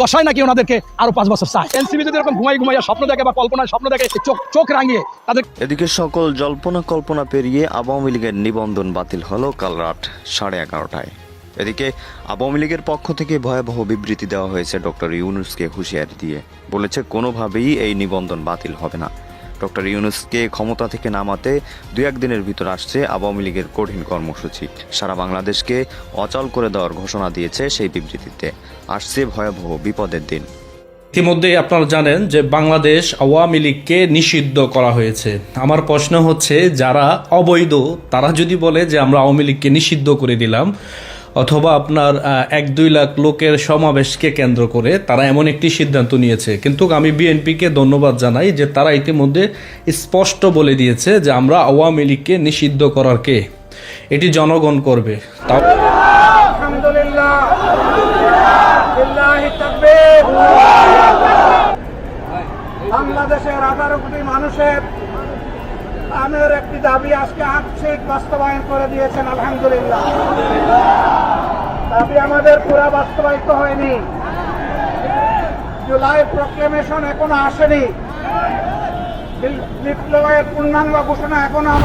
দশায় নাকি ওনাদেরকে আরও পাঁচ বছর চায়। এনসিবি যদি এরকম ঘুমাই ঘুমাইয়া স্বপ্ন দেখে বা কল্পনায় স্বপ্ন দেখে চোখ চোখ রাঙিয়ে তাদের এদিকে সকল জল্পনা কল্পনা পেরিয়ে আওয়ামী লীগের নিবন্ধন বাতিল হলো কাল রাত সাড়ে এগারোটায়। এদিকে আওয়ামী লীগের পক্ষ থেকে ভয়াবহ বিবৃতি দেওয়া হয়েছে ডক্টর ইউনুসকে হুঁশিয়ারি দিয়ে। বলেছে কোনোভাবেই এই নিবন্ধন বাতিল হবে না। ডক্টর ইউনুসকে ক্ষমতা থেকে নামাতে দু একদিনের ভিতর আসছে আওয়ামী লীগের কঠিন কর্মসূচি। সারা বাংলাদেশকে অচল করে দেওয়ার ঘোষণা দিয়েছে সেই বিবৃতিতে। আসছে ভয়াবহ বিপদের দিন। ইতিমধ্যে আপনারা জানেন যে বাংলাদেশ আওয়ামী লীগকে নিষিদ্ধ করা হয়েছে। আমার প্রশ্ন হচ্ছে যারা অবৈধ তারা যদি বলে যে আমরা আওয়ামী লীগকে নিষিদ্ধ করে দিলাম অথবা আপনার এক দুই লাখ লোকের সমাবেশকে কেন্দ্র করে তারা এমন একটি সিদ্ধান্ত নিয়েছে। কিন্তু আমি বিএনপিকে ধন্যবাদ জানাই যে তারা ইতিমধ্যে স্পষ্ট বলে দিয়েছে যে আমরা আওয়ামী লীগকে নিষিদ্ধ করার কে? এটি জনগণ করবে। তাও বাংলাদেশের আঠারো কোটি মানুষের আমের একটি দাবি আজকে আংশিক বাস্তবায়ন করে দিয়েছেন, আলহামদুলিল্লাহ। দাবি আমাদের পুরা বাস্তবায়িত হয়নি। জুলাই প্রক্লেমেশন এখনও আসেনি।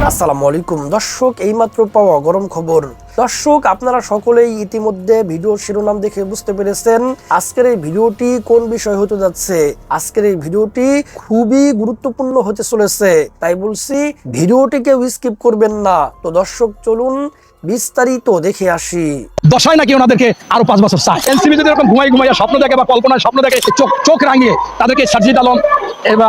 আসসালামু আলাইকুম। দর্শক, এইমাত্র পাওয়া গরম খবর। দর্শক, আপনারা সকলেই ইতিমধ্যে ভিডিও শিরোনাম দেখে বুঝতে পেরেছেন আজকের এই ভিডিওটি কোন বিষয় হতে যাচ্ছে। আজকের এই ভিডিওটি খুবই গুরুত্বপূর্ণ হতে চলেছে, তাই বলছি ভিডিওটিকে স্কিপ করবেন না। তো দর্শক, চলুন বিস্তারিত দেখে আসি। দশায় নাকি ওনাদেরকে আরও পাঁচ বছর চায়। এনসিবি যদি এরকম ঘুমাই ঘুমাইয়া স্বপ্ন দেখে বা কল্পনায় স্বপ্ন দেখে, চোখ চোখ রাঙিয়ে তাদেরকে সার্জিদ আলম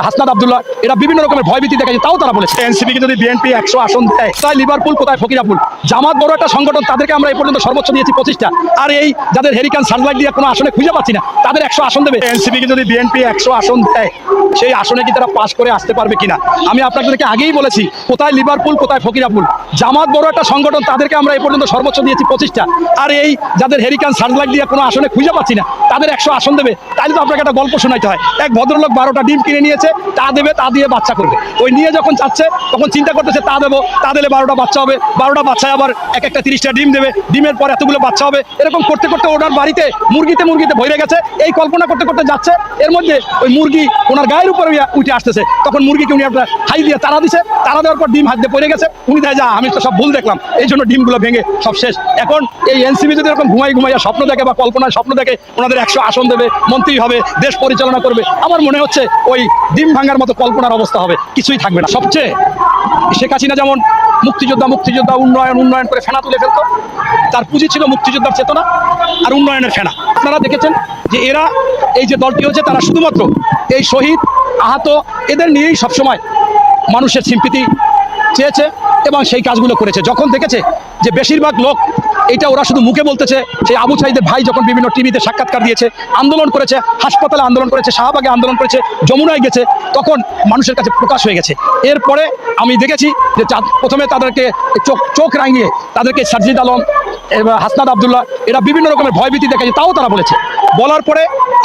হাসনাদ আব্দুল্লাহ এরা বিভিন্ন রকমের ভয়ভীতি দেখাচ্ছে তাও তারা বলেছে। এনসিবি কে যদি বিএনপি একশো আসন দেয় কোথায় লিভারপুল কোথায়? ফকিরাপুল। জামাত বড় একটা সংগঠন তাদেরকে আমরা এই পর্যন্ত সর্বোচ্চ দিয়েছি পঁচিশটা। আর এই যাদের হেরিকান সার্জলাইট দিয়ে কোনো আসনে খুঁজে পাচ্ছি না তাদের একশো আসন দেবে। এনসিবি কে যদি বিএনপি একশো আসন দেয় সেই আসনে কি তারা পাশ করে আসতে পারবে কিনা? আমি আপনাদেরকে আগেই বলেছি কোথায় লিভারপুল কোথায় ফকিরাপুল। জামাত বড় একটা সংগঠন তাদেরকে আমরা এই পর্যন্ত সর্বোচ্চ দিয়েছি পঁচিশটা। আর এই যাদের হেরিকান সার্জলাইট দিয়ে কোনো আসনে খুঁজে পাচ্ছি না তাদের একশো আসন দেবে। তাহলে তো আপনাকে একটা গল্প শোনাইতে হয়। এক ভদ্রলোক বারোটা ডিম কিনে নিয়েছে, তা দেবে, তা দিয়ে বাচ্চা করবে। ওই নিয়ে যখন যাচ্ছে, তখন চিন্তা করতেছে, তা দেবো, তা দিলে বারোটা বাচ্চা হবে। বারোটা বাচ্চায় আবার এক একটা তিরিশটা ডিম দেবে। ডিমের পর এতগুলো বাচ্চা হবে। এরকম করতে করতে ওনার বাড়িতে মুরগিতে মুরগিতে ভরে গেছে। এই কল্পনা করতে করতে যাচ্ছে। এর মধ্যে ওই মুরগি ওনার গায়ের উপরে উঠে আসতেছে। তখন মুরগিকে উনি আপনার হাই দিয়ে তারা দিছে। তারা দেওয়ার পর ডিম হাত দিয়ে পড়ে গেছে। উনি দেয় যা আমি তো সব ভুল দেখলাম। এই জন্য ডিমগুলো ভেঙে সব শেষ। এখন এই এনসিবি যদি এরকম ঘুমাই ঘুমাইয়া স্বপ্ন দেখে বা কল্পনায় স্বপ্ন দেখে, ওনাদের একশো আসন দেবে, মন্ত্রী হবে, দেশ পরিচালনা করবে। আমার মনে হচ্ছে ওই ডিম ভাঙার মতো কল্পনার অবস্থা হবে, কিছুই থাকবে না। সবচেয়ে শেখ হাসিনা যেমন মুক্তিযোদ্ধা মুক্তিযোদ্ধা উন্নয়ন উন্নয়ন করে ফেনা তুলে ফেলতো, তার পুঁজি ছিল মুক্তিযোদ্ধার চেতনা আর উন্নয়নের ফেনা। আপনারা দেখেছেন যে এরা, এই যে দলটি হচ্ছে তারা শুধুমাত্র এই শহীদ, আহত, এদের নিয়েই সবসময় মানুষের সিম্পিতি চেয়েছে এবং সেই কাজগুলো করেছে। যখন দেখেছে যে বেশিরভাগ লোক এটা ওরা শুধু মুখে বলতেছে, সেই আবু সাইদের ভাই যখন বিভিন্ন টিভিতে সাক্ষাৎকার দিয়েছে, আন্দোলন করেছে, হাসপাতালে আন্দোলন করেছে, শাহবাগে আন্দোলন করেছে, যমুনায় গেছে, তখন মানুষের কাছে প্রকাশ হয়ে গেছে। এরপরে আমি দেখেছি যে প্রথমে তাদেরকে চোখ চোখ রাঙিয়ে তাদেরকে সার্জিদ আলম হাসনাদ আবদুল্লাহ, এরা বিভিন্ন রকমের ভয়ভীতি দেখাচ্ছে তাও তারা বলেছে। বলার পরে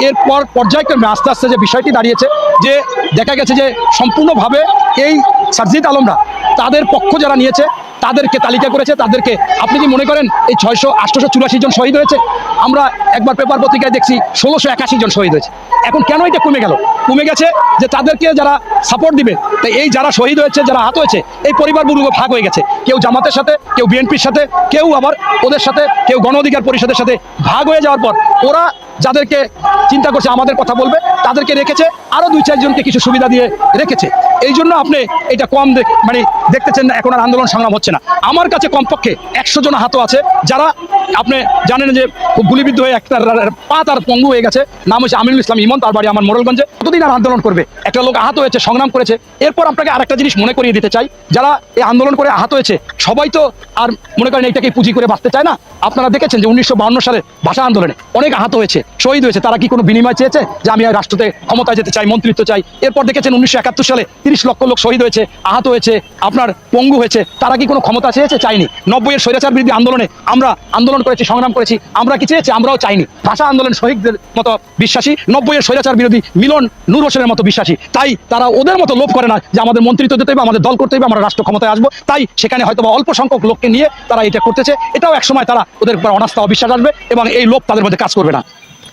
এরপর পর্যায়ক্রমে আস্তে আস্তে যে বিষয়টি দাঁড়িয়েছে, যে দেখা গেছে যে সম্পূর্ণভাবে এই সার্জিদ আলমরা তাদের পক্ষ যারা নিয়েছে তাদেরকে তালিকা করেছে, তাদেরকে, আপনি কি মনে করেন এই ছয়শো, আটশোশো চুরাশি জন শহীদ হয়েছে? আমরা একবার পেপার পত্রিকায় দেখছি ষোলোশো একাশি জন শহীদ হয়েছে। এখন কেন এটা কমে গেল? কমে গেছে যে তাদেরকে যারা সাপোর্ট দিবে তো এই যারা শহীদ হয়েছে, যারা আহত হয়েছে, এই পরিবারগুলো ভাগ হয়ে গেছে। কেউ জামাতের সাথে, কেউ বিএনপির সাথে, কেউ আবার ওদের সাথে, কেউ গণ অধিকার পরিষদের সাথে ভাগ হয়ে যাওয়ার পর ওরা যাদেরকে চিন্তা করছে, আমাদের কথা বলবে, তাদেরকে রেখেছে আরও দুই চারজনকে কিছু সুবিধা দিয়ে রেখেছে। এই জন্য আপনি এটা কম মানে দেখতেছেন না, এখন আর আন্দোলন সংগ্রাম হচ্ছে না। আমার কাছে কমপক্ষে একশো জন হাতও আছে, যারা আপনি জানেন যে খুব গুলিবিদ্ধ হয়ে একটা পা তার পঙ্গু হয়ে গেছে। নাম হচ্ছে আমিনুল ইসলাম ইমন, তার বাড়ি আমার মোরলগঞ্জে কতদিন আর আন্দোলন করবে? একটা লোক আহত হয়েছে, সংগ্রাম করেছে। এরপর আপনাকে আরেকটা জিনিস মনে করিয়ে দিতে চাই। যারা এই আন্দোলন করে আহত হয়েছে, সবাই তো আর মনে করেন এইটাকে পুঁজি করে বাঁচতে চায় না। আপনারা দেখেছেন যে উনিশশো সালে ভাষা আন্দোলনে অনেক আহত হয়েছে, শহীদ হয়েছে। তারা কি কোনো বিনিময় চেয়েছে? যে আমি আর রাষ্ট্রতে ক্ষমতায় যেতে চাই, মন্ত্রিত্ব চাই। এরপর দেখেছেন উনিশশো একাত্তর সালে তিরিশ লক্ষ লোক শহীদ হয়েছে, আহত হয়েছে, আপনার পঙ্গু হয়েছে। তারা কি কোনো ক্ষমতা চেয়েছে? চাইনি নব্বইয়ের স্বৈরাচার বিরোধী আন্দোলনে আমরা আন্দোলন করেছি, সংগ্রাম করেছি, আমরা কি চেয়েছি? আমরাও চাইনি। ভাষা আন্দোলন শহীদদের মতো বিশ্বাসী, নব্বইয়ের স্বৈরাচার বিরোধী মিলন নূর হোসেনের মতো বিশ্বাসী। তাই তারা ওদের মতো লোভ করে না যে আমাদের মন্ত্রিত্ব দিতে হবে, আমাদের দল করতে হবে, আমরা রাষ্ট্র ক্ষমতায় আসব। তাই সেখানে হয়তো অল্প সংখ্যক লোককে নিয়ে তারা এটা করতেছে। এটাও একসময় তারা ওদের উপর অনাস্থা অবিশ্বাস আসবে এবং এই লোভ তাদের মধ্যে কাজ করবে না।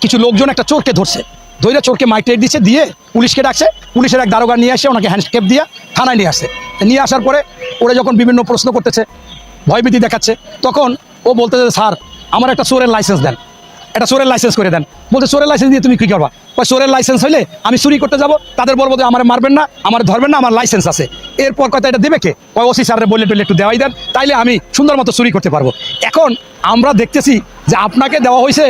কিছু লোকজন একটা চোরকে ধরছে। ধৈর্য চোরকে মাইটের দিচ্ছে, দিয়ে পুলিশকে ডাকছে। পুলিশের এক দারোগা নিয়ে আসে ওনাকে হ্যান্ডকেপ দিয়ে থানায় নিয়ে আসে। নিয়ে আসার পরে ওরা যখন বিভিন্ন প্রশ্ন করতেছে, ভয়ভীতি দেখাচ্ছে, তখন ও বলতেছে স্যার, আমার একটা চোরের লাইসেন্স দেন। একটা চোরের লাইসেন্স করে দেন। বলতে চোরের লাইসেন্স দিয়ে তুমি কী করবা? বা চোরের লাইসেন্স হইলে আমি চুরি করতে যাব, তাদের বলব যে, আমার মারবেন না, আমার ধরবেন না, আমার লাইসেন্স আছে। এরপর কথা এটা দেবে কে? ওসি স্যারের বললে টুলে একটু দেওয়াই দেন, তাইলে আমি সুন্দর মতো চুরি করতে পারব। এখন আমরা দেখতেছি যে আপনাকে দেওয়া হয়েছে,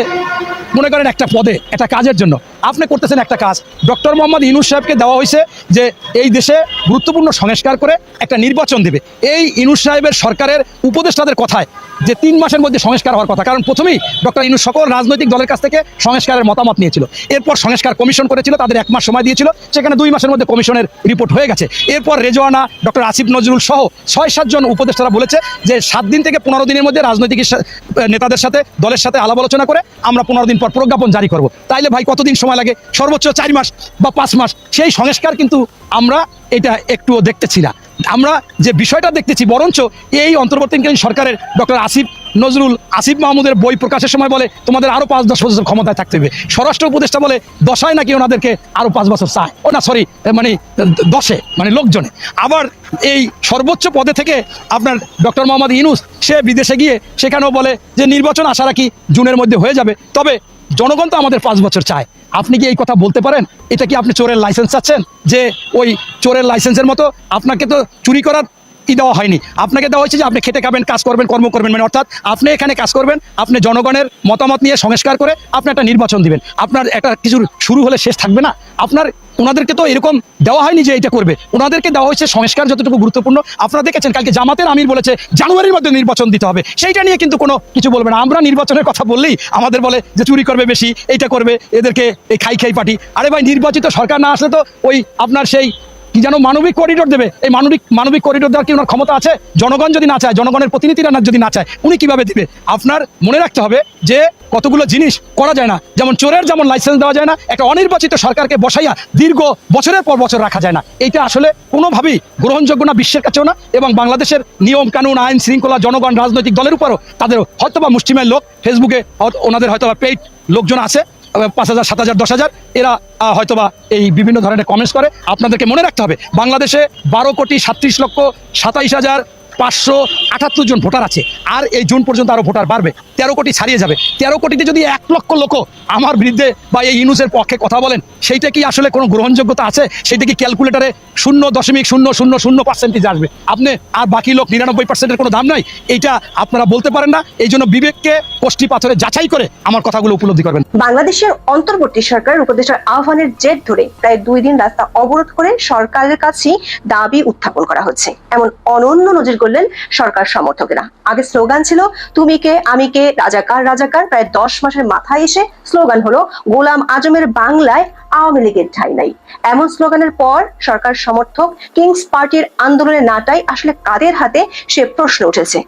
মনে করেন একটা পদে, একটা কাজের জন্য। আপনি করতেছেন একটা কাজ। ডক্টর মোহাম্মদ ইনুস সাহেবকে দেওয়া হয়েছে যে এই দেশে গুরুত্বপূর্ণ সংস্কার করে একটা নির্বাচন দেবে। এই ইনুস সাহেবের সরকারের উপদেষ্টাদের কথায় যে তিন মাসের মধ্যে সংস্কার হওয়ার কথা, কারণ প্রথমেই ডক্টর ইনুস সকল রাজনৈতিক দলের কাছ থেকে সংস্কারের মতামত নিয়েছিল। এরপর সংস্কার কমিশন করেছিল, তাদের এক মাস সময় দিয়েছিল, সেখানে দুই মাসের মধ্যে কমিশনের রিপোর্ট হয়ে গেছে। এরপর রেজওয়ানা, ডক্টর আসিফ নজরুল সহ ছয় সাতজন উপদেষ্টারা বলেছে যে সাত দিন থেকে পনেরো দিনের মধ্যে রাজনৈতিক নেতাদের সাথে দলের সাথে আলাপ আলোচনা করে আমরা পনেরো দিন পর প্রজ্ঞাপন জারি করব। তাইলে ভাই কতদিন সময় লাগে? সর্বোচ্চ চার মাস বা পাঁচ মাস। সেই সংস্কার কিন্তু আমরা এটা একটুও দেখতেছি না। আমরা যে বিষয়টা দেখতেছি, বরঞ্চ এই অন্তর্বর্তীকালীন সরকারের ডক্টর আসিফ নজরুল আসিফ মাহমুদের বই প্রকাশের সময় বলে, তোমাদের আরও পাঁচ দশ বছর ক্ষমতায় থাকতে হবে। স্বরাষ্ট্র উপদেষ্টা বলে, দশায় নাকি ওনাদেরকে আরও পাঁচ বছর চায়? ও না সরি মানে দশে মানে লোকজনে। আবার এই সর্বোচ্চ পদে থেকে আপনার ডক্টর মোহাম্মদ ইনুস সে বিদেশে গিয়ে সেখানেও বলে যে, নির্বাচন আশা রাখি জুনের মধ্যে হয়ে যাবে। তবে জনগণ তো আমাদের পাঁচ বছর চায়। আপনি কি এই কথা বলতে পারেন? এটা কি আপনি চোরের লাইসেন্স চাচ্ছেন? যে ওই চোরের লাইসেন্সের মতো আপনাকে তো চুরি করার ই দেওয়া হয়নি। আপনাকে দেওয়া হয়েছে যে আপনি খেতে খাবেন, কাজ করবেন, কর্ম করবেন মানে অর্থাৎ আপনি এখানে কাজ করবেন, আপনি জনগণের মতামত নিয়ে সংস্কার করে আপনি একটা নির্বাচন দিবেন। আপনার একটা কিছু শুরু হলে শেষ থাকবে না। আপনার, ওনাদেরকে তো এরকম দেওয়া হয়নি যে এটা করবে। ওনাদেরকে দেওয়া হয়েছে সংস্কার যতটুকু গুরুত্বপূর্ণ। আপনারা দেখেছেন, কালকে জামাতের আমির বলেছে, জানুয়ারির মধ্যে নির্বাচন দিতে হবে। সেইটা নিয়ে কিন্তু কোনো কিছু বলবে না। আমরা নির্বাচনের কথা বললেই আমাদের বলে যে, চুরি করবে বেশি, এইটা করবে, এদেরকে এই খাই খাই পার্টি। আরে ভাই, নির্বাচিত সরকার না আসলে তো ওই আপনার সেই কি যেন মানবিক করিডোর দেবে? এই মানবিক মানবিক করিডোর দেওয়ার কি ওনার ক্ষমতা আছে? জনগণ যদি না চায়, জনগণের প্রতিনিধিরা যদি না চায়, উনি কীভাবে দিবে? আপনার মনে রাখতে হবে যে কতগুলো জিনিস করা যায় না। যেমন চোরের যেমন লাইসেন্স দেওয়া যায় না, একটা অনির্বাচিত সরকারকে বসাইয়া দীর্ঘ বছরের পর বছর রাখা যায় না। এইটা আসলে কোনোভাবেই গ্রহণযোগ্য না, বিশ্বের কাছেও না, এবং বাংলাদেশের নিয়ম, কানুন, আইন, শৃঙ্খলা, জনগণ, রাজনৈতিক দলের উপরও তাদের হয়তোবা মুষ্টিমের লোক। ফেসবুকে হয়তো- ওনাদের হয়তোবা পেইড লোকজন আছে। পাঁচ হাজার, সাত হাজার, দশ হাজার, এরা হয়তোবা এই বিভিন্ন ধরনের কমেন্টস করে। আপনাদেরকে মনে রাখতে হবে, বাংলাদেশে বারো কোটি সাতত্রিশ লক্ষ সাতাইশ হাজার পাঁচশো আটাত্তর জন ভোটার আছে। আর এই জুন পর্যন্ত আরও ভোটার বাড়বে। তেরো কোটি ছাড়িয়ে যাবে। তেরো কোটিতে যদি এক লক্ষ লোক আমার বিরুদ্ধে বা এই ইউনুসের পক্ষে কথা বলেন, সেইটা কি আসলে কোনো গ্রহণযোগ্যতা আছে? সেইটা কি ক্যালকুলেটারে শূন্য দশমিক শূন্য শূন্য শূন্য পার্সেন্টেজ আসবে? আপনি আর বাকি লোক নিরানব্বই পার্সেন্টের কোনো দাম নাই? এইটা আপনারা বলতে পারেন না। এই জন্য বিবেককে কোষ্ঠী পাথরে যাচাই করে আমার কথাগুলো উপলব্ধি করবেন। বাংলাদেশের অন্তর্বর্তী সরকার উপদেষ্টার আহ্বানের জের ধরে প্রায় দুই দিন রাস্তা অবরোধ করে সরকারের কাছে দাবি উত্থাপন করা হচ্ছে। এমন অনন্য নজির করলেন সরকার সমর্থকেরা। আগে স্লোগান ছিল, তুমি কে, আমি কে, রাজাকার রাজাকার। প্রায় দশ মাসের মাথায় এসে স্লোগান হলো, গোলাম আজমের বাংলায় আওয়ামী লীগের ঠাই নাই। এমন স্লোগানের পর সরকার সমর্থক কিংস পার্টির আন্দোলনের নাটাই আসলে কাদের হাতে সে প্রশ্ন উঠেছে।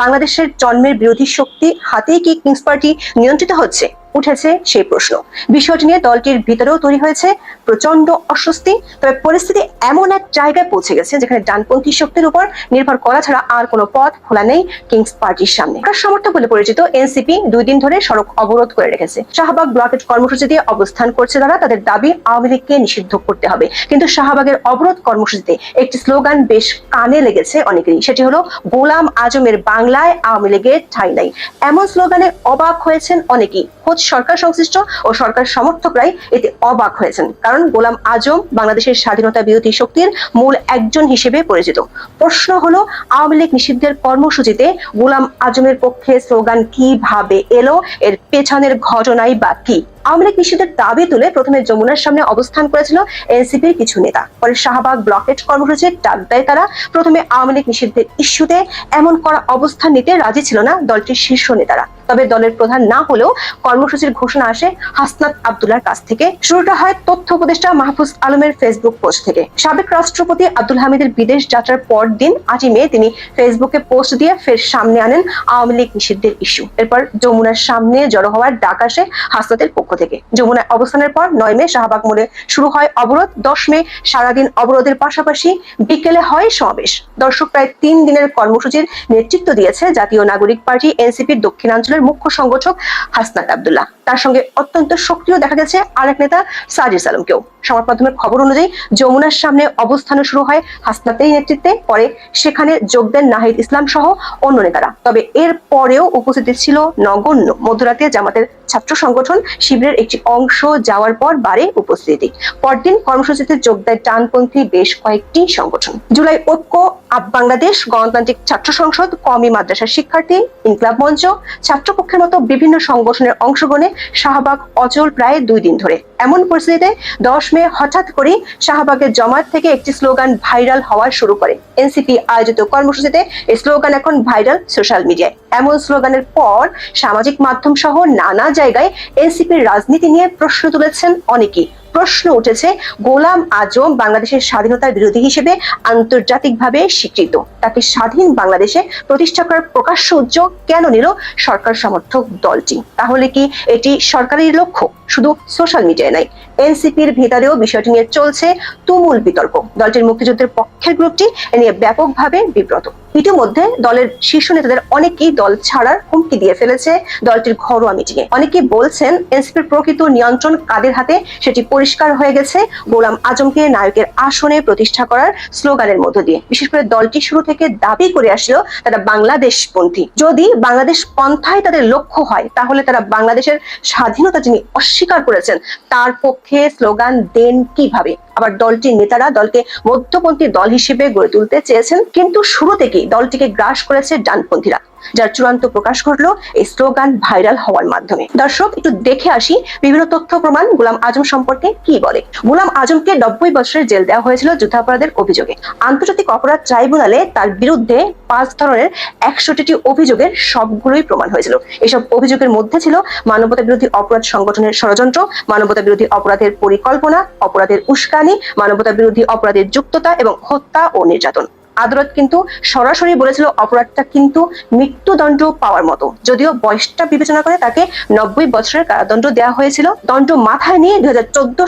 বাংলাদেশের জন্মের বিরোধী শক্তি হাতেই কি কিংস পার্টি নিয়ন্ত্রিত হচ্ছে? উঠেছে সেই প্রশ্ন। বিষয়টি নিয়ে দলটির ভিতরেও তৈরি হয়েছে প্রচণ্ড অস্বস্তি, তবে পরিস্থিতি এমন এক জায়গায় পৌঁছে গেছে যেখানে ডানপন্থী শক্তির উপর নির্ভর করা ছাড়া আর কোনো পথ খোলা নেই কিংস পার্টির সামনে। সমর্থক বলে পরিচিত এনসিপি দুই দিন ধরে সড়ক অবরোধ করে রেখেছে। শাহবাগ ব্লকেট কর্মসূচি দিয়ে অবস্থান করছে তারা। তাদের দাবি আওয়ামী লীগকে নিষিদ্ধ করতে হবে। কিন্তু শাহবাগের অবরোধ কর্মসূচিতে একটি স্লোগান বেশ কানে লেগেছে অনেকেরই। সেটি হলো, গোলাম আজমের বাংলায় আওয়ামী লীগের ঠাই নাই। এমন স্লোগানে অবাক হয়েছেন অনেকেই। খোঁজ সরকার সংশ্লিষ্ট ও সরকার সমর্থকরাই এতে অবাক হয়েছেন। কারণ গোলাম আজম বাংলাদেশের স্বাধীনতা বিরোধী শক্তির মূল একজন হিসেবে পরিচিত। প্রশ্ন হলো, আওয়ামী লীগ নিষিদ্ধের কর্মসূচিতে গোলাম আজমের পক্ষে স্লোগান কীভাবে এলো? এর পেছনের ঘটনাই বা কি? আওয়ামী লীগ নিষিদ্ধের দাবি তুলে প্রথমে যমুনার সামনে অবস্থান করেছিল এনসিপির কিছু নেতা। পরে শাহবাগ ব্লকেট কর্মসূচির ডাক দেয় তারা। প্রথমে আওয়ামী লীগ নিষিদ্ধের ইস্যুতে এমন করা অবস্থান নিতে রাজি ছিল না দলটির শীর্ষ নেতারা। তবে দলের প্রধান না হলেও কর্মসূচির ঘোষণা আসে হাসনাত আবদুল্লার কাছ থেকে। শুরুটা হয় তথ্য উপদেষ্টা মাহফুজ আলমের ফেসবুক পোস্ট থেকে। সাবেক রাষ্ট্রপতি আব্দুল হামিদের বিদেশ যাত্রার পর দিন আটই মে তিনি ফেসবুকে পোস্ট দিয়ে ফের সামনে আনেন আওয়ামী লীগ নিষিদ্ধের ইস্যু। এরপর যমুনার সামনে জড়ো হওয়ার ডাক আসে হাসনাতের পক্ষ থেকে। যমুনায় অবস্থানের পর নয় মে শাহবাগ মোড়ে শুরু হয় অবরোধ, দশ মে সারাদিন অবরোধের পাশাপাশি বিকেলে হয় সমাবেশ। দর্শক প্রায় তিন দিনের কর্মসূচির নেতৃত্ব দিয়েছে জাতীয় নাগরিক পার্টি, এনসিপির দক্ষিণাঞ্চলের মুখ্য সংগঠক হাসনাত আবদুল্লাহ। তার সঙ্গে অত্যন্ত সক্রিয় দেখা গেছে আরেক নেতা সাজিস আলমকেও সংবাদ মাধ্যমের খবর অনুযায়ী যমুনার সামনে অবস্থান শুরু হয় হাসনাতেই নেতৃত্বে। পরে সেখানে যোগ দেন নাহিদ ইসলাম সহ অন্য নেতারা। তবে এর পরেও উপস্থিতি ছিল নগণ্য। মধ্যরাতে জামাতের ছাত্র সংগঠন শিবিরের একটি অংশ যাওয়ার পর বাড়ে উপস্থিতি। পরদিন কর্মসূচিতে যোগ দেয় ডানপন্থী বেশ কয়েকটি সংগঠন। জুলাই ঐক্য, আপ বাংলাদেশ, গণতান্ত্রিক ছাত্র সংসদ কমি মাদ্রাসার শিক্ষার্থী, ইনকলাব মঞ্চ, ছাত্রপক্ষের মতো বিভিন্ন সংগঠনের অংশগ্রহণে শাহবাগ অচল প্রায় দুই দিন ধরে। এমন পরিস্থিতিতে দশ মে হঠাৎ করে শাহবাগের জমায়েত থেকে একটি স্লোগান ভাইরাল হওয়া শুরু করে। এনসিপি আয়োজিত কর্মসূচিতে এই স্লোগান এখন ভাইরাল সোশ্যাল মিডিয়ায়। এমন স্লোগানের পর সামাজিক মাধ্যম সহ নানা জায়গায় এনসিপির রাজনীতি নিয়ে প্রশ্ন তুলেছেন অনেকেই। প্রশ্ন উঠেছে, গোলাম আজম বাংলাদেশের স্বাধীনতার বিরোধী হিসেবে আন্তর্জাতিকভাবে স্বীকৃত। তাকে স্বাধীন বাংলাদেশে প্রতিষ্ঠা করার প্রকাশ্য উদ্যোগ কেন নিল সরকার সমর্থক দলটি? তাহলে কি এটি সরকারের লক্ষ্য? শুধু সোশ্যাল মিডিয়ায় নাই এনসিপির ভিতরেও বিষয়টি নিয়ে চলছে তুমুল বিতর্ক। দলটির মুক্তিযুদ্ধের পক্ষের গ্রুপটি এ নিয়ে ব্যাপকভাবে বিব্রত। ইতিমধ্যে দলের শীর্ষ নেতাদের অনেকেই দল ছাড়ার হুমকি দিয়ে ফেলেছে দলটির ঘরোয়া মিটিংয়ে অনেকেই বলছেন, এনসিপির প্রকৃত নিয়ন্ত্রণ কাদের হাতে সেটি পরিষ্কার হয়ে গেছে। গোলাম আজমকে নায়কের আসনে প্রতিষ্ঠা করার স্লোগানের মধ্য দিয়ে। বিশেষ করে দলটি শুরু থেকে দাবি করে আসলো তারা বাংলাদেশপন্থী। যদি বাংলাদেশ পন্থায় তাদের লক্ষ্য হয়, তাহলে তারা বাংলাদেশের স্বাধীনতা যিনি অস্বীকার করেছেন, তার পক্ষে স্লোগান দেন কীভাবে? আবার দলটির নেতারা দলকে মধ্যপন্থী দল হিসেবে গড়ে তুলতে চেয়েছেন, কিন্তু শুরু থেকেই দলটিকে গ্রাস করেছে ডানপন্থীরা, যার চূড়ান্ত প্রকাশ ঘটলো এই স্লোগান ভাইরাল হওয়ার মাধ্যমে। দর্শক, একটু দেখে আসি বিভিন্ন তথ্য প্রমাণ গোলাম আজম সম্পর্কে কি বলে। গোলাম আজমকে নব্বই বছরের জেল দেওয়া হয়েছিল যুদ্ধাপরাধের অভিযোগে। আন্তর্জাতিক অপরাধ ট্রাইব্যুনালে তার বিরুদ্ধে পাঁচ ধরনের একষট্টি অভিযোগের সবগুলোই প্রমাণ হয়েছিল। এসব অভিযোগের মধ্যে ছিল মানবতা বিরোধী অপরাধ সংগঠনের ষড়যন্ত্র মানবতা বিরোধী অপরাধের পরিকল্পনা, অপরাধের উস্কানি মানবতা বিরোধী অপরাধের যুক্ততা এবং হত্যা ও নির্যাতন। আদালত কিন্তু সরাসরি বলেছিল অপরাধটা কিন্তু মৃত্যুদণ্ড পাওয়ার মতো। যদিও বয়সটা বিবেচনা করে তাকে নব্বই বছরের কারাদণ্ড দেওয়া হয়েছিল। দণ্ড মাথায় নিয়ে দুই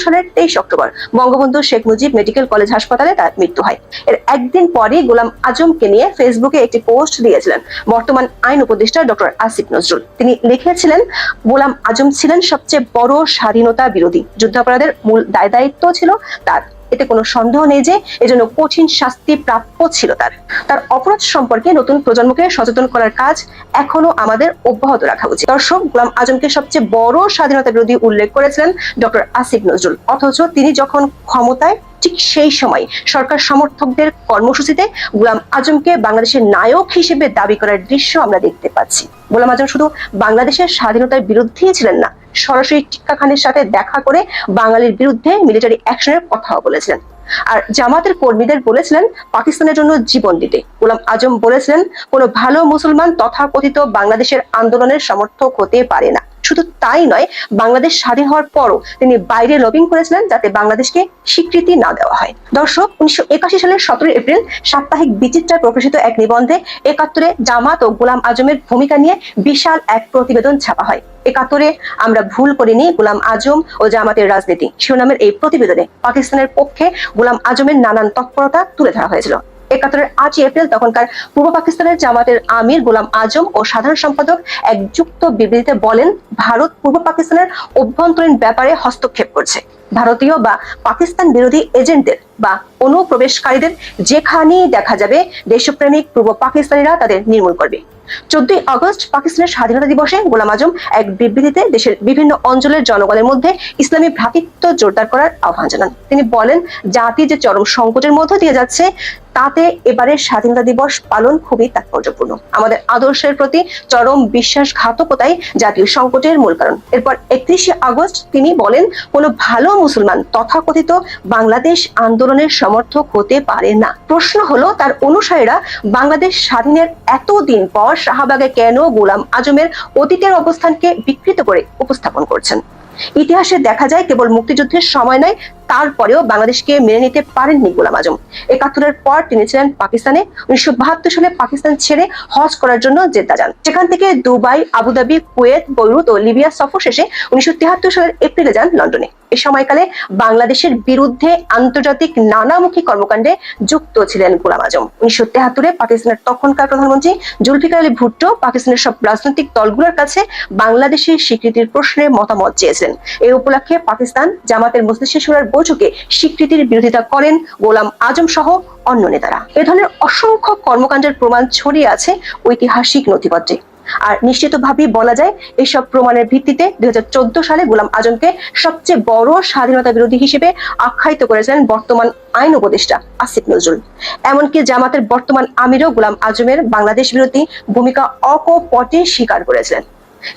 সালের তেইশ October Bangabandhu Sheikh Mujib medical college হাসপাতালে তার মৃত্যু হয়। এর একদিন পরেই গোলাম আজমকে নিয়ে ফেসবুকে একটি পোস্ট দিয়েছিলেন বর্তমান আইন উপদেষ্টা ডক্টর আসিফ নজরুল। তিনি লিখেছিলেন, গোলাম আজম ছিলেন সবচেয়ে বড় স্বাধীনতা বিরোধী। যুদ্ধাপরাধের মূল দায় দায়িত্ব ছিল তার। এতে কোনো সন্দেহ নেই যে এজন্য কঠিন শাস্তি প্রাপ্য ছিল তার। তার অপরাধ সম্পর্কে নতুন প্রজন্মকে সচেতন করার কাজ এখনও আমাদের অব্যাহত রাখা উচিত। দর্শক, গোলাম আজমকে সবচেয়ে বড় স্বাধীনতা বিরোধী উল্লেখ করেছিলেন ডক্টর আসিফ নজরুল। অথচ তিনি যখন ক্ষমতায়, ঠিক সেই সময় সরকার সমর্থকদের কর্মসূচিতে গোলাম আজমকে বাংলাদেশের নায়ক হিসেবে দাবি করার দৃশ্য আমরা দেখতে পাচ্ছি। গোলাম আজম শুধু বাংলাদেশের স্বাধীনতার বিরুদ্ধেই ছিলেন না সরাসরি টিক্কা খানের সাথে দেখা করে বাঙালির বিরুদ্ধে মিলিটারি অ্যাকশনের কথাও বলেছিলেন। আর জামাতের কর্মীদের বলেছিলেন, পাকিস্তানের জন্য জীবন দিতে। গোলাম আজম বলেছিলেন, কোনো ভালো মুসলমান তথাকথিত বাংলাদেশের আন্দোলনের সমর্থক হতে পারে না। শুধু তাই নয়, বাংলাদেশ স্বাধীন হওয়ার পরও তিনি বাইরে লবিং করেছিলেন যাতে বাংলাদেশকে স্বীকৃতি না দেওয়া হয়। দর্শক, উনিশশো একাশি সালের সতেরোই এপ্রিল সাপ্তাহিক বিচিত্রায় প্রকাশিত এক নিবন্ধে একাত্তরে জামাত ও গোলাম আজমের ভূমিকা নিয়ে বিশাল এক প্রতিবেদন ছাপা হয়। একাত্তরে আমরা ভুল করিনি, গোলাম আজম ও জামাতের রাজনীতি। শিরোনামের এই প্রতিবেদনে পাকিস্তানের পক্ষে গোলাম আজমের নানান তৎপরতা তুলে ধরা হয়েছিল। একাত্তরের আটই এপ্রিল তখনকার পূর্ব পাকিস্তানের জামাতের আমির গোলাম আজম ও সাধারণ সম্পাদক এক যুক্ত বিবৃতিতে বলেন, ভারত পূর্ব পাকিস্তানের অভ্যন্তরীণ ব্যাপারে হস্তক্ষেপ করছে। ভারতীয় বা পাকিস্তান বিরোধী এজেন্টদের বা অনুপ্রবেশকারীদের যেখানেই দেখা যাবে, দেশপ্রেমিক পূর্ব পাকিস্তানিরা তাদের নির্মূল করবে। চোদ্দই আগস্ট পাকিস্তানের স্বাধীনতা দিবসে গোলাম আজম এক বিবৃতিতে দেশের বিভিন্ন অঞ্চলের জনগণের মধ্যে ইসলামী ভ্রাতৃত্ব জোরদার করার আহ্বান জানান। তিনি বলেন, জাতি যে চরম সংকটের মধ্য দিয়ে যাচ্ছে তাতে এবারের স্বাধীনতা দিবস পালন খুবই তাৎপর্যপূর্ণ। আমাদের আদর্শের প্রতি চরম বিশ্বাসঘাতকতাই জাতীয় সংকটের মূল কারণ। এরপর একত্রিশে আগস্ট তিনি বলেন, কোনো ভালো মুসলমান তথাকথিত বাংলাদেশ আন্দোলনের সমর্থক হতে পারে না। প্রশ্ন হলো, তার অনুসারীরা বাংলাদেশ স্বাধীনের এতদিন পর শাহবাগে কেন গোলাম আজমের অতীতের অবস্থানকে বিকৃত করে উপস্থাপন করছেন? ইতিহাসে দেখা যায় কেবল মুক্তিযুদ্ধের সময় নয়, তারপরেও বাংলাদেশকে মেনে নিতে পারেননি গোলাম আজম। একাত্তরের পর তিনি ছিলেন পাকিস্তানে। উনিশশো বাহাত্তর সালে পাকিস্তান ছেড়ে হজ করার জন্য জেদ্দা যান। সেখান থেকে Dubai, Abu Dhabi, Kuwait, Beirut ও লিবিয়া সফর শেষে উনিশশো তিয়াত্তর সালের এপ্রিলে যান লন্ডনে। এ সময়কালে বাংলাদেশের বিরুদ্ধে আন্তর্জাতিক নানামুখী কর্মকাণ্ডে যুক্ত ছিলেন গোলাম আজম। উনিশশো তেহাত্তরে পাকিস্তানের তখনকার প্রধানমন্ত্রী জুলফিকার আলী ভুট্টো পাকিস্তানের সব রাজনৈতিক দলগুলোর কাছে বাংলাদেশের স্বীকৃতির প্রশ্নে মতামত চেয়েছিলেন। এই উপলক্ষে পাকিস্তান জামাতের মজলিসে সুরার বৈঠকে স্বীকৃতির বিরোধিতা করেন গোলাম আজম সহ অন্য নেতারা। এ ধরনের অসংখ্য কর্মকাণ্ডের প্রমাণ ছড়িয়ে আছে ঐতিহাসিক নথিপত্রে। আর নিশ্চিতভাবেই বলা যায় এইসব প্রমাণের ভিত্তিতে দুই হাজার চোদ্দ সালে গোলাম আজমকে সবচেয়ে বড় স্বাধীনতা বিরোধী হিসেবে আখ্যায়িত করেছিলেন বর্তমান আইন উপদেষ্টা আসিফ নজরুল। এমনকি জামাতের বর্তমান আমিরও গোলাম আজমের বাংলাদেশ বিরোধী ভূমিকা অকপটে স্বীকার করেছিলেন।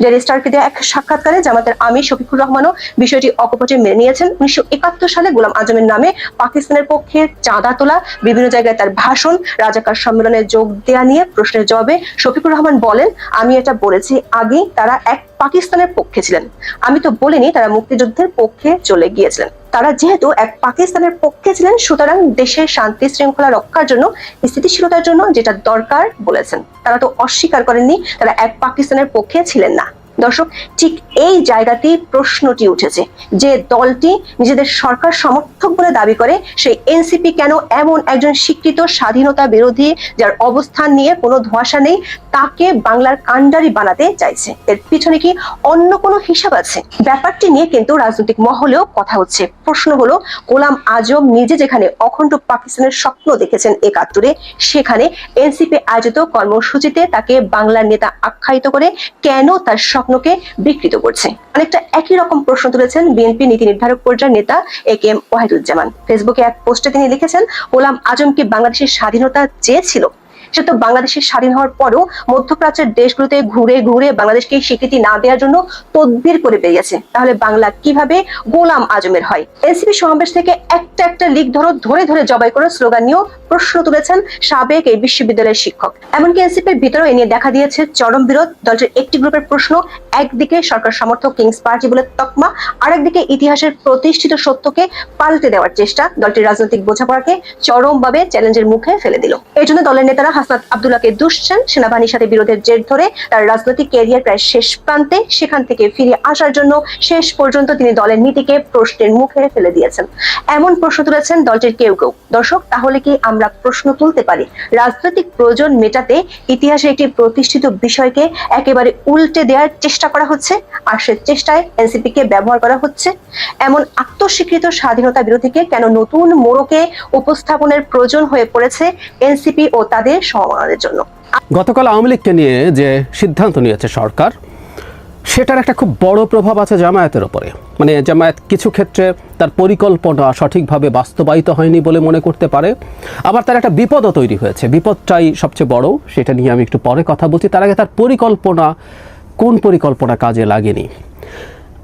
ডেলি স্টারকে দেওয়া এক সাক্ষাৎকারে জামাতের আমির শফিকুর রহমানও বিষয়টি অকপটে মেনে নিয়েছেন। উনিশশো একাত্তর সালে গোলাম আজমের নামে পাকিস্তানের পক্ষে চাঁদা তোলা, বিভিন্ন জায়গায় তার ভাষণ, রাজাকার সম্মেলনে যোগ দেয়া নিয়ে প্রশ্নের জবাবে শফিকুর রহমান বলেন, আমি এটা বলেছি আগে তারা এক পাকিস্তানের পক্ষে ছিলেন। আমি তো বলিনি তারা মুক্তিযুদ্ধের পক্ষে চলে গিয়েছিলেন। তারা যেহেতু এক পাকিস্তানের পক্ষে ছিলেন, সুতরাং দেশের শান্তি শৃঙ্খলা রক্ষার জন্য, স্থিতিশীলতার জন্য যেটা দরকার বলেছেন। তারা তো অস্বীকার করেননি, তারা এক পাকিস্তানের পক্ষে ছিলেন না। দর্শক, ঠিক এই জায়গাতেই প্রশ্নটি উঠেছে যে দলটি নিজেদের সরকার সমর্থক বলে দাবি করে সেই এনসিপি কেন এমন একজন স্বীকৃত স্বাধীনতা বিরোধী যার অবস্থান নিয়ে কোনো ধোঁয়াশা নেই, তাকে বাংলার কাণ্ডারি বানাতে চাইছে। এর পিছনে কি অন্য কোনো হিসাব আছে? ব্যাপারটি নিয়ে কিন্তু রাজনৈতিক মহলেও কথা হচ্ছে। প্রশ্ন হলো, গোলাম আজম নিজে যেখানে অখণ্ড পাকিস্তানের স্বপ্ন দেখেছেন একাত্তরে, সেখানে এনসিপি আয়োজিত কর্মসূচিতে তাকে বাংলার নেতা আখ্যায়িত করে কেন তার স্বপ্নকে বিকৃত করছে। অনেকটা একই রকম প্রশ্ন তুলেছেন বিএনপি নীতি নির্ধারক পর্যায়ের নেতা এ কে এম ওয়াহিদুজ্জামান। ফেসবুকে এক পোস্টে তিনি লিখেছেন, গোলাম আজমকে বাংলাদেশের স্বাধীনতা চেয়েছিল সে তো বাংলাদেশের স্বাধীন হওয়ার পরও মধ্যপ্রাচ্যের দেশগুলোতে ঘুরে ঘুরে বাংলাদেশকে স্বীকৃতি না দেওয়ার জন্য তদবির করে বেরিয়েছে। তাহলে বাংলা কীভাবে গোলাম আজমের হয়? এনসিপি সমাবেশ থেকে একটা একটা লিক ধরো, ধরে ধরে জবাই করে স্লোগান নিয়েও প্রশ্ন তুলেছেন সাবেক এই বিশ্ববিদ্যালয়ের শিক্ষক। এমনকি এনসিপির ভিতরেও এ নিয়ে দেখা দিয়েছে চরম বিরোধ। দলটির একটি গ্রুপের প্রশ্ন, একদিকে সরকার সমর্থক কিংস পার্টি বলে তকমা, আরেকদিকে ইতিহাসের প্রতিষ্ঠিত সত্যকে পাল্টে দেওয়ার চেষ্টা। দলটির রাজনৈতিক বোঝাপড়াকে চরমভাবে চ্যালেঞ্জের মুখে ফেলে দিল। এই জন্য দলের নেতারা হাসনাত আবদুল্লাহকে দুষছেন সেনাবাহিনীর সাথে বিরোধের জের ধরে তার রাজনৈতিক ক্যারিয়ার প্রায় শেষ প্রান্তে সেখান থেকে ফিরে আসার জন্য শেষ পর্যন্ত তিনি দলের নীতিকে প্রশ্নের মুখে ফেলে দিয়েছেন। এমন প্রশ্ন তুলেছেন দলটির কেউ কেউ। দর্শক, তাহলে কি আমরা প্রশ্ন তুলতে পারি? রাজনৈতিক প্রয়োজন মেটাতে ইতিহাসে একটি প্রতিষ্ঠিত বিষয়কে একেবারে উল্টে দেওয়ার চেষ্টা করা হচ্ছে, আর সে চেষ্টায় এনসিপি কে ব্যবহার করা হচ্ছে। এমন আত্মস্বীকৃত স্বাধীনতা বিরোধীকে কেন নতুন মোড়কে উপস্থাপনের প্রয়োজন হয়ে পড়েছে এনসিপি ও তাদের সমমনাদের জন্য। গতকাল আওয়ামী লীগকে নিয়ে যে সিদ্ধান্ত নিয়েছে সরকার, সেটার একটা খুব বড় প্রভাব আছে জামায়াতের ওপরে। মানে জামায়াত কিছু ক্ষেত্রে তার পরিকল্পনা সঠিকভাবে বাস্তবায়িত হয়নি বলে মনে করতে পারে। আবার তার একটা বিপদও তৈরি হয়েছে। বিপদটাই সবচেয়ে বড়, সেটা নিয়ে আমি একটু পরে কথা বলছি। তার আগে তার পরিকল্পনা, কোন পরিকল্পনা কাজে লাগেনি?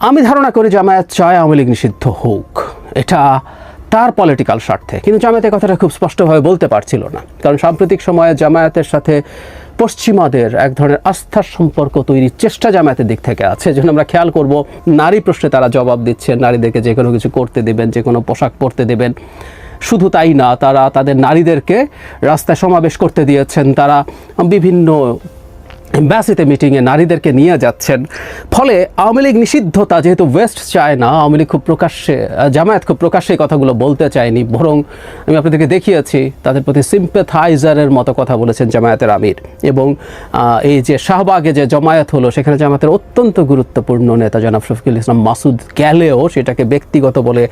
আমি ধারণা করি জামায়াত চায় আওয়ামী লীগ নিষিদ্ধ হোক। এটা তার পলিটিক্যাল স্বার্থে। কিন্তু জামায়াতের কথাটা খুব স্পষ্টভাবে বলতে পারছিল না। কারণ সাম্প্রতিক সময়ে জামায়াতের সাথে পশ্চিমাদের এক ধরনের আস্থার সম্পর্ক তৈরির চেষ্টা জামায়াতের দিক থেকে আছে। যেন আমরা খেয়াল করব, নারী প্রশ্নে তারা জবাব দিচ্ছেন, নারীদেরকে যে কোনো কিছু করতে দেবেন, যে কোনো পোশাক পরতে দেবেন। শুধু তাই না, তারা তাদের নারীদেরকে রাস্তায় সমাবেশ করতে দিয়েছেন। তারা বিভিন্ন এম্বাসিতে মিটিংয়ে নারীদেরকে নিয়ে যাচ্ছেন। ফলে আওয়ামী লীগ নিষিদ্ধতা যেহেতু ওয়েস্ট চায় না আওয়ামী লীগ খুব প্রকাশ্যে জামায়াত খুব প্রকাশ্যে কথাগুলো বলতে চায়নি। বরং আমি আপনাদেরকে দেখিয়েছি, তাদের প্রতি সিম্পেথাইজারের মতো কথা বলেছেন জামায়াতের আমির। এবং এই যে শাহবাগে যে জমায়েত হলো, সেখানে জামায়াতের অত্যন্ত গুরুত্বপূর্ণ নেতা জনাব শফিকুল ইসলাম মাসুদ গেলেও সেটাকে ব্যক্তিগত বলে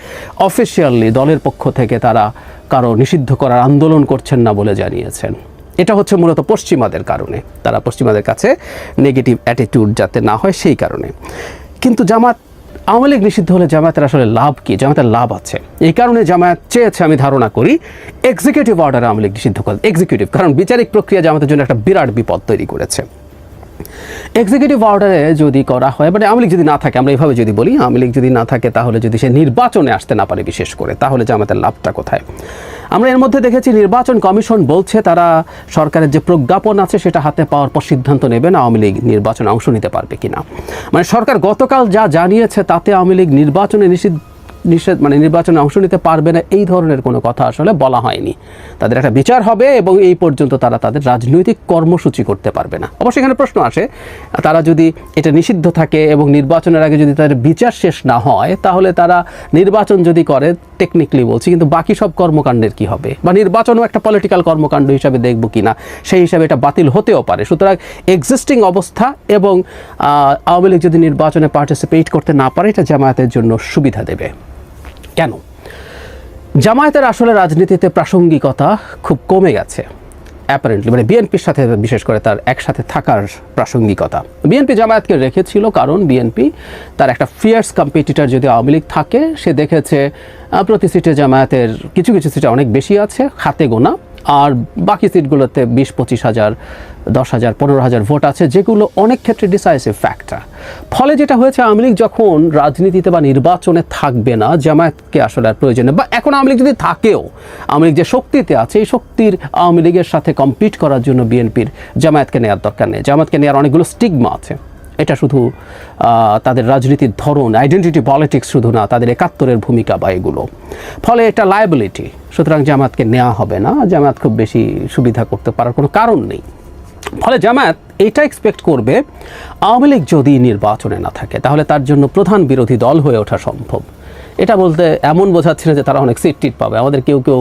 অফিসিয়ালি দলের পক্ষ থেকে তারা কারও নিষিদ্ধ করার আন্দোলন করছেন না বলে জানিয়েছেন। এটা হচ্ছে মূলত পশ্চিমাদের কারণে। তারা পশ্চিমাদের কাছে নেগেটিভ অ্যাটিটিউড যাতে না হয় সেই কারণে। কিন্তু জামাত, আওয়ামী লীগ নিষিদ্ধ হলে জামায়াতের আসলে লাভ কী? জামায়াতের লাভ আছে। এই কারণে জামায়াত চেয়েছে, আমি ধারণা করি এক্সিকিউটিভ অর্ডারে আওয়ামী লীগ নিষিদ্ধ করে এক্সিকিউটিভ কারণ বিচারিক প্রক্রিয়া জামাতের জন্য একটা বিরাট বিপদ তৈরি করেছে। এক্সিকিউটিভ অর্ডারে যদি করা হয় মানে আওয়ামী লীগ যদি না থাকে, আমরা এইভাবে যদি বলি, আওয়ামী লীগ যদি না থাকে, তাহলে যদি সে নির্বাচনে আসতে না পারে বিশেষ করে, তাহলে যে আমাদের লাভটা কোথায়? আমরা এর মধ্যে দেখেছি নির্বাচন কমিশন বলছে, তারা সরকারের যে প্রজ্ঞাপন আছে, সেটা হাতে পাওয়ার পর সিদ্ধান্ত নেবেন আওয়ামী লীগ নির্বাচনে অংশ নিতে পারবে কিনা। মানে সরকার গতকাল যা জানিয়েছে, তাতে আওয়ামী লীগ নির্বাচনে নিষিদ্ধ নিষেধ মানে নির্বাচনে অংশ নিতে পারবে না, এই ধরনের কোনো কথা আসলে বলা হয়নি। তাদের একটা বিচার হবে এবং এই পর্যন্ত তারা তাদের রাজনৈতিক কর্মসূচি করতে পারবে না। অবশ্যই এখানে প্রশ্ন আসে, তারা যদি এটা নিষিদ্ধ থাকে এবং নির্বাচনের আগে যদি তাদের বিচার শেষ না হয়, তাহলে তারা নির্বাচন যদি করে টেকনিক্যালি বলছি, কিন্তু বাকি সব কর্মকাণ্ডের কি হবে? বা নির্বাচনও একটা পলিটিক্যাল কর্মকাণ্ড হিসাবে দেখব কি না সেই হিসাবে এটা বাতিল হতেও পারে। সুতরাং এক্সিস্টিং অবস্থা এবং আওয়ামী লীগ যদি নির্বাচনে পার্টিসিপেট করতে না পারে, এটা জামায়াতের জন্য সুবিধা দেবে। কেন? জামায়াতের আসলে রাজনীতিতে প্রাসঙ্গিকতা খুব কমে গেছে অ্যাপারেন্টলি মানে বিএনপির সাথে বিশেষ করে তার একসাথে থাকার প্রাসঙ্গিকতা। বিএনপি জামায়াতকে রেখেছিল কারণ বিএনপি তার একটা ফিয়ার্স কম্পিটিটার যদি আওয়ামী লীগ থাকে, সে দেখেছে প্রতি সিটে জামায়াতের কিছু কিছু সিটে অনেক বেশি আছে, হাতে গোনা। আর বাকি সিটগুলোতে বিশ, পঁচিশ হাজার, দশ হাজার, পনেরো হাজার ভোট আছে, যেগুলো অনেক ক্ষেত্রে ডিসাইসিভ ফ্যাক্টর ফলে যেটা হয়েছে, আওয়ামী লীগ যখন রাজনীতিতে বা নির্বাচনে থাকবে না, জামায়াতকে আসলে আর প্রয়োজনে, বা এখন আওয়ামী লীগ যদি থাকেও, আওয়ামী লীগ যে শক্তিতে আছে, এই শক্তির আওয়ামী লীগের সাথে কম্পিট করার জন্য বিএনপির জামায়াতকে নেওয়ার দরকার নেই। জামায়াতকে নেওয়ার অনেকগুলো স্টিগমা আছে। এটা শুধু তাদের রাজনীতির ধরন আইডেন্টিটি পলিটিক্স শুধু না, তাদের একাত্তরের ভূমিকা বা এগুলো। ফলে এটা লায়াবিলিটি সুতরাং জামায়াতকে নেওয়া হবে না, জামায়াত খুব বেশি সুবিধা করতে পারার কোনো কারণ নেই। ফলে জামায়াত এটা এক্সপেক্ট করবে, আওয়ামী লীগ যদি নির্বাচনে না থাকে, তাহলে তার জন্য প্রধান বিরোধী দল হয়ে ওঠা সম্ভব। এটা বলতে এমন বোঝাচ্ছে না যে তারা অনেক সিট টিট পাবে। আমাদের কেউ কেউ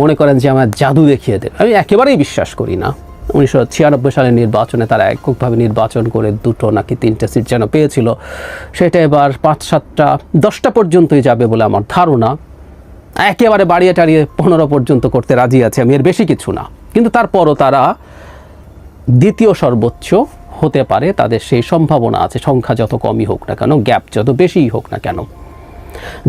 মনে করেন যে আমার জাদু দেখিয়ে দেবে। আমি একেবারেই বিশ্বাস করি না। উনিশশো ছিয়ানব্বই সালের নির্বাচনে তারা এককভাবে নির্বাচন করে দুটো নাকি তিনটে সিট যেন পেয়েছিল। সেটা এবার পাঁচ সাতটা, দশটা পর্যন্তই যাবে বলে আমার ধারণা। একেবারে বাড়িয়ে টাড়িয়ে পনেরো পর্যন্ত করতে রাজি আছে আমি, এর বেশি কিছু না। কিন্তু তারপরও তারা দ্বিতীয় সর্বোচ্চ হতে পারে, তাদের সেই সম্ভাবনা আছে। সংখ্যা যত কমই হোক না কেন, গ্যাপ যত বেশিই হোক না কেন।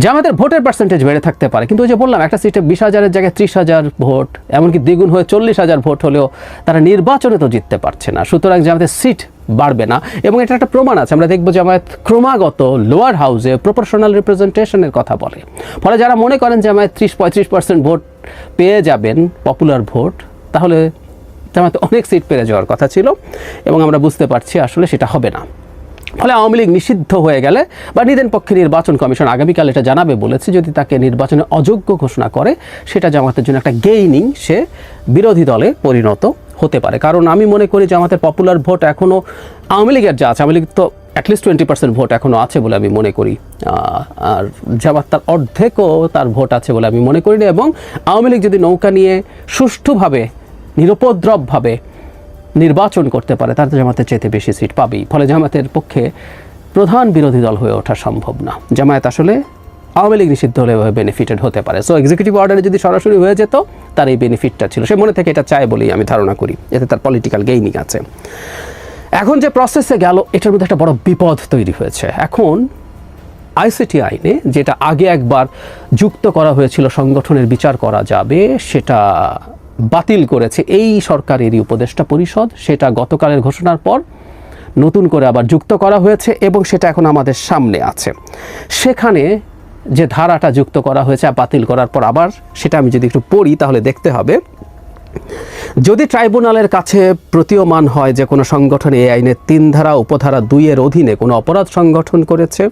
জামাতের ভোটের পার্সেন্টেজ বেড়ে থাকতে পারে। কিন্তু ওই যে বললাম, একটা সিটে বিশ হাজারের জায়গায় ত্রিশ হাজার ভোট, এমনকি দ্বিগুণ হয়ে চল্লিশ হাজার ভোট হলেও তারা নির্বাচনে তো জিততে পারছে না। সুতরাং জামাতের সিট বাড়বে না, এবং এটা একটা প্রমাণ আছে। আমরা দেখব জামায়াত ক্রমাগত লোয়ার হাউসে প্রপোর্শনাল রিপ্রেজেন্টেশনের কথা বলে। ফলে যারা মনে করেন জামায়াত ত্রিশ, পঁয়ত্রিশ পার্সেন্ট ভোট পেয়ে যাবেন পপুলার ভোট, তাহলে জামায়াত অনেক সিট পেরে যাওয়ার কথা ছিল, এবং আমরা বুঝতে পারছি আসলে সেটা হবে না। ফলে আওয়ামী লীগ নিষিদ্ধ হয়ে গেলে বা নিদেন পক্ষে নির্বাচন কমিশন আগামীকাল এটা জানাবে বলেছে, যদি তাকে নির্বাচনে অযোগ্য ঘোষণা করে, সেটা জামাতের জন্য একটা গেইনিং, সে বিরোধী দলে পরিণত হতে পারে। কারণ আমি মনে করি যে আমাদের পপুলার ভোট এখনও আওয়ামী লীগের যা আছে, আওয়ামী লীগ তো অ্যাটলিস্ট টোয়েন্টি পার্সেন্ট ভোট এখনও আছে বলে আমি মনে করি। আর জামাত তার অর্ধেকও তার ভোট আছে বলে আমি মনে করি না। এবং আওয়ামী লীগ যদি নৌকা নিয়ে সুষ্ঠুভাবে, নিরুপদ্রবভাবে নির্বাচন করতে পারে, তার জামাতের চাইতে বেশি সিট পাবেই। ফলে জামাতের পক্ষে প্রধান বিরোধী দল হয়ে ওঠা সম্ভব না। জামায়াত আসলে আওয়ামী লীগ নিষিদ্ধ হলে বেনিফিটেড হতে পারে। সো এক্সিকিউটিভ অর্ডারে যদি সরাসরি হয়ে যেত, তার এই বেনিফিটটা ছিল। সে মনে থেকে এটা চায় বলেই আমি ধারণা করি, এতে তার পলিটিক্যাল গেইনিং আছে। এখন যে প্রসেসে গেল, এটার মধ্যে একটা বড় বিপদ তৈরি হয়েছে। এখন আইসিটি আইনে যেটা আগে একবার যুক্ত করা হয়েছিল, সংগঠনের বিচার করা যাবে, সেটা বাতিল করেছে এই সরকারেরই উপদেষ্টা পরিষদ। সেটা গতকালের ঘোষণার পর নতুন করে আবার যুক্ত করা হয়েছে এবং সেটা এখন আমাদের সামনে আছে। সেখানে যে ধারাটা যুক্ত করা হয়েছে বাতিল করার পর আবার সেটা আমি যদি একটু পড়ি তাহলে দেখতে হবে। যদি ট্রাইব্যুনালের কাছে প্রতীয়মান হয় যে কোনো সংগঠন এই আইনের তিন ধারা, উপধারা দুইয়ের অধীনে কোনো অপরাধ সংগঠন করেছে,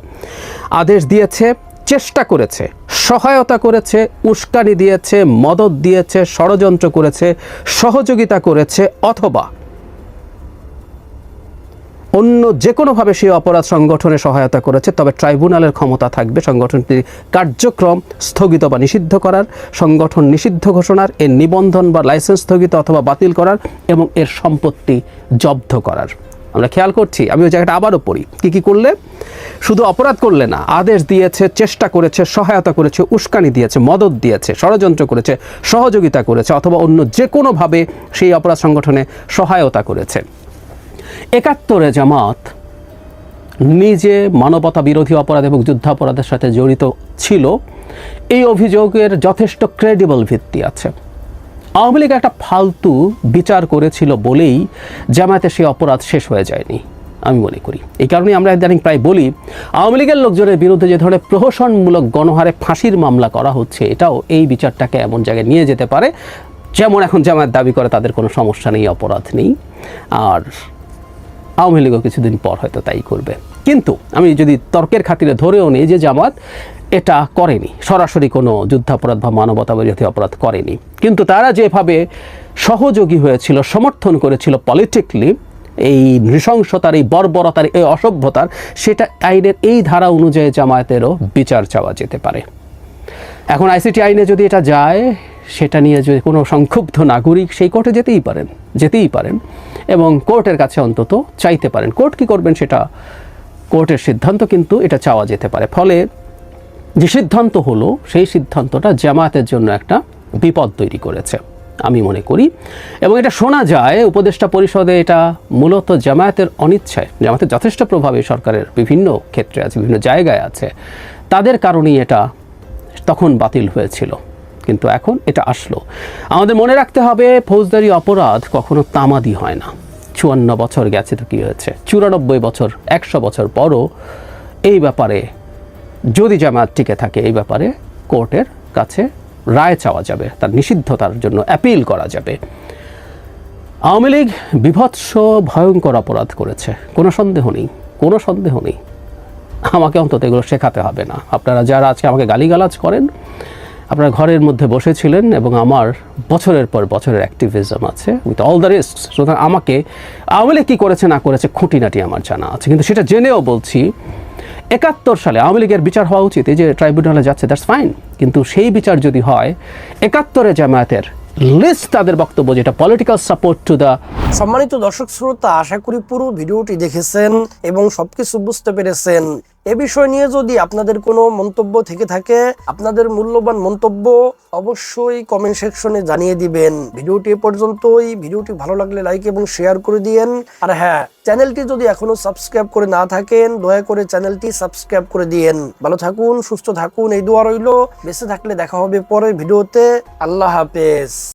আদেশ দিয়েছে চেষ্টা করেছে, সহায়তা করেছে, উস্কানি দিয়েছে, মদত দিয়েছে, ষড়যন্ত্র করেছে, সহযোগিতা করেছে, অথবা অন্য যে কোনোভাবে সেই অপরাধ সংগঠনে সহায়তা করেছে, তবে ট্রাইব্যুনালের ক্ষমতা থাকবে সংগঠনটির কার্যক্রম স্থগিত বা নিষিদ্ধ করার, সংগঠন নিষিদ্ধ ঘোষণার, এর নিবন্ধন বা লাইসেন্স স্থগিত অথবা বাতিল করার এবং এর সম্পত্তি জব্দ করার। আমরা খেয়াল করছি, আমি ওই জায়গাটা আবারও পড়ি। কী কী করলে? শুধু অপরাধ করলে না, আদেশ দিয়েছে, চেষ্টা করেছে, সহায়তা করেছে, উস্কানি দিয়েছে, মদত দিয়েছে, ষড়যন্ত্র করেছে, সহযোগিতা করেছে, অথবা অন্য যে কোনোভাবে সেই অপরাধ সংগঠনে সহায়তা করেছে। একাত্তরে জামাত নিজে মানবতা বিরোধী অপরাধ এবং যুদ্ধাপরাধের সাথে জড়িত ছিল। এই অভিযোগের যথেষ্ট ক্রেডিবল ভিত্তি আছে। আওয়ামী লীগ একটা ফালতু বিচার করেছিল বলেই জামায়াতের সেই অপরাধ শেষ হয়ে যায়নি, আমি মনে করি। এই কারণে আমরা ইদানিং প্রায় বলি, আওয়ামী লীগের লোকজনের বিরুদ্ধে যে ধরনের প্রহসনমূলক গণহারে ফাঁসির মামলা করা হচ্ছে, এটাও এই বিচারটাকে এমন জায়গায় নিয়ে যেতে পারে, যেমন এখন জামায়াত দাবি করে তাদের কোনো সমস্যা নেই, অপরাধ নেই, আর আওয়ামী লীগও কিছুদিন পর হয়তো তাই করবে। কিন্তু আমি যদি তর্কের খাতিরে ধরেও নিই যে জামাত এটা করেনি। সরাসরি কোনো যুদ্ধাপরাধ বা মানবতা বিরোধী অপরাধ করেনি। কিন্তু তারা যেভাবে সহযোগী হয়েছিল, সমর্থন করেছিল পলিটিকলি এই নৃশংসতার, এই বর্বরতার, এই অসভ্যতার, সেটা আইনের এই ধারা অনুযায়ী জামায়াতেরও বিচার চাওয়া যেতে পারে। এখন আইসিটি আইনে যদি এটা যায়, সেটা নিয়ে যদি কোনো সংক্ষুব্ধ নাগরিক সেই কোর্টে যেতেই পারেন যেতেই পারেন এবং কোর্টের কাছে অন্তত চাইতে পারেন। কোর্ট কি করবেন সেটা কোর্টের সিদ্ধান্ত কিন্তু এটা চাওয়া যেতে পারে। ফলে যে সিদ্ধান্ত হলো, সেই সিদ্ধান্তটা জামায়াতের জন্য একটা বিপদ তৈরি করেছে, আমি মনে করি। এবং এটা শোনা যায়, উপদেষ্টা পরিষদে এটা মূলত জামায়াতের অনিচ্ছায়, জামায়াতের যথেষ্ট প্রভাবে সরকারের বিভিন্ন ক্ষেত্রে আছে, বিভিন্ন জায়গায় আছে। তাদের কারণেই এটা তখন বাতিল হয়েছিল, কিন্তু এখন এটা আসলো। আমাদের মনে রাখতে হবে, ফৌজদারি অপরাধ কখনো তামাদি হয় না। চুয়ান্ন বছর গেছে তো কী হয়েছে? চুরানব্বই বছর, একশো বছর পরও এই ব্যাপারে যদি জামায়াত টিকে থাকে এই ব্যাপারে কোর্টের কাছে রায় চাওয়া যাবে, তার নিষিদ্ধতার জন্য অ্যাপিল করা যাবে। আওয়ামী লীগ বিভৎস, ভয়ঙ্কর অপরাধ করেছে। কোনো সন্দেহ নেই, কোনো সন্দেহ নেই। আমাকে অন্তত এগুলো শেখাতে হবে না। আপনারা যারা আজকে আমাকে গালিগালাজ করেন, আপনারা ঘরের মধ্যে বসেছিলেন এবং আমার বছরের পর বছরের অ্যাক্টিভিজম আছে উইথ অল দ্য রিস্ক সুতরাং আমাকে, আওয়ামী লীগ কী করেছে না করেছে খুঁটিনাটি আমার জানা আছে। কিন্তু সেটা জেনেও বলছি একাত্তর সালে আওয়ামী লীগের বিচার হওয়া উচিত, এই যে ট্রাইব্যুনালে যাচ্ছে দ্যাটস ফাইন কিন্তু সেই বিচার যদি হয়, একাত্তরে জামায়াতের লিস্ট তাদের বক্তব্য, যেটা পলিটিক্যাল সাপোর্ট টু দ্য সম্মানিত দর্শক শ্রোতা, আশা করি পুরো ভিডিওটি দেখেছেন এবং সবকিছু বুঝতে পেরেছেন। এ বিষয় নিয়ে যদি আপনাদের কোনো মন্তব্য থেকে থাকে, আপনাদের মূল্যবান মন্তব্য অবশ্যই কমেন্ট সেকশনে জানিয়ে দিবেন। ভিডিওটি এ পর্যন্তই। ভিডিওটি ভালো লাগলে লাইক এবং শেয়ার করে দিয়েন। আর হ্যাঁ চ্যানেলটি যদি এখনও সাবস্ক্রাইব করে না থাকেন, দয়া করে চ্যানেলটি সাবস্ক্রাইব করে দিয়েন। ভালো থাকুন, সুস্থ থাকুন, এই দোয়া রইল। বেঁচে থাকলে দেখা হবে পরের ভিডিওতে। আল্লাহ হাফেজ।